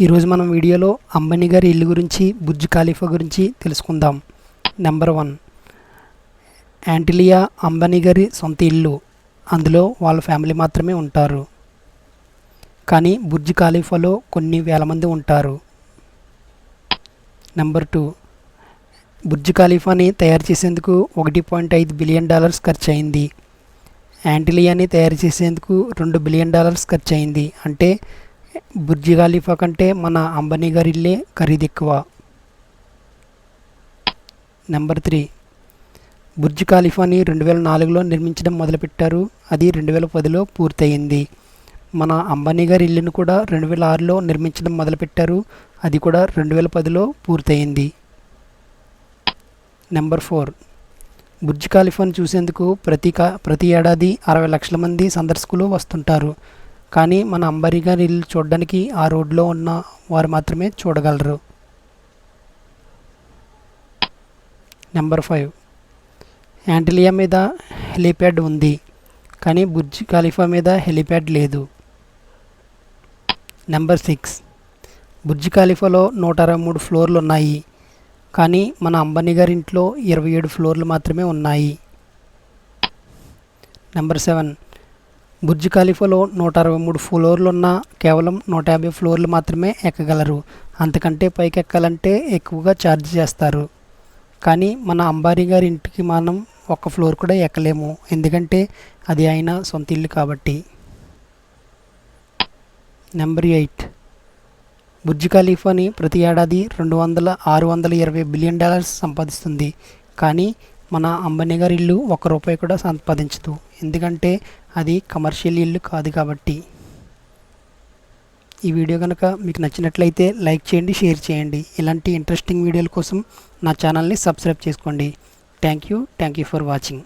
ఈరోజు మనం వీడియోలో అంబానీ గారి ఇల్లు గురించి బుర్జ్ ఖాలీఫా గురించి తెలుసుకుందాం. నెంబర్ వన్ యాంటిలియా అంబానీ గారి సొంత ఇల్లు. అందులో వాళ్ళ ఫ్యామిలీ మాత్రమే ఉంటారు. కానీ బుర్జ్ ఖాలీఫాలో కొన్ని వేల మంది ఉంటారు. నెంబర్ టూ బుర్జ్ ఖలీఫాని తయారు చేసేందుకు ఒకటి పాయింట్ ఐదు బిలియన్ డాలర్స్ ఖర్చు అయింది యాంటిలియాని తయారు చేసేందుకు రెండు బిలియన్ డాలర్స్ ఖర్చు అయింది అంటే బుర్జి ఖలీఫా కంటే మన అంబానీ గారి ఇల్లే ఖరీదు ఎక్కువ. నెంబర్ త్రీ బుర్జ్ ఖలీఫాని రెండు వేల నాలుగులో నిర్మించడం మొదలుపెట్టారు. అది రెండు వేల పదిలో పూర్తయింది. మన అంబానీ గారి ఇల్లును కూడా రెండు వేల ఆరులో నిర్మించడం మొదలుపెట్టారు. అది కూడా రెండు వేల పదిలో పూర్తయింది. నెంబర్ ఫోర్ బుర్జ్ ఖలీఫాను చూసేందుకు ప్రతి కా ప్రతి ఏడాది అరవై లక్షల మంది సందర్శకులు వస్తుంటారు. కానీ మన అంబానీ గారి ఇల్లు చూడడానికి ఆ రోడ్లో ఉన్న వారు మాత్రమే చూడగలరు. నెంబర్ ఫైవ్ యాంటిలియా మీద హెలిప్యాడ్ ఉంది కానీ బుర్జ్ ఖలీఫా మీద హెలిప్యాడ్ లేదు. నెంబర్ సిక్స్ బుర్జ్ ఖలీఫాలో నూట అరవై మూడు ఫ్లోర్లు ఉన్నాయి కానీ మన అంబానీ గారి ఇంట్లో ఇరవై ఏడు ఫ్లోర్లు మాత్రమే ఉన్నాయి. నెంబర్ సెవెన్ బుర్జ్ ఖలీఫాలో నూట అరవై మూడు ఫ్లోర్లు ఉన్న కేవలం నూట యాభై ఫ్లోర్లు మాత్రమే ఎక్కగలరు. అంతకంటే పైకి ఎక్కాలంటే ఎక్కువగా ఛార్జ్ చేస్తారు. కానీ మన అంబారీ గారి ఇంటికి మనం ఒక్క ఫ్లోర్ కూడా ఎక్కలేము. ఎందుకంటే అది ఆయన సొంత ఇల్లు కాబట్టి. Number eight. బుర్జ్ ఖలీఫాని ప్రతి ఏడాది రెండు వందల ఆరు వందల ఇరవై బిలియన్ డాలర్స్ సంపాదిస్తుంది. కానీ మన అంబానీ గారి ఇల్లు ఒక్క రూపాయి కూడా సంపాదించదు. ఎందుకంటే అది కమర్షియల్ ఇల్లు కాదు కాబట్టి. ఈ వీడియో కనుక మీకు నచ్చినట్లయితే లైక్ చేయండి షేర్ చేయండి. ఇలాంటి ఇంట్రెస్టింగ్ వీడియోల కోసం నా ఛానల్ని సబ్స్క్రైబ్ చేసుకోండి. Thank you thank you for watching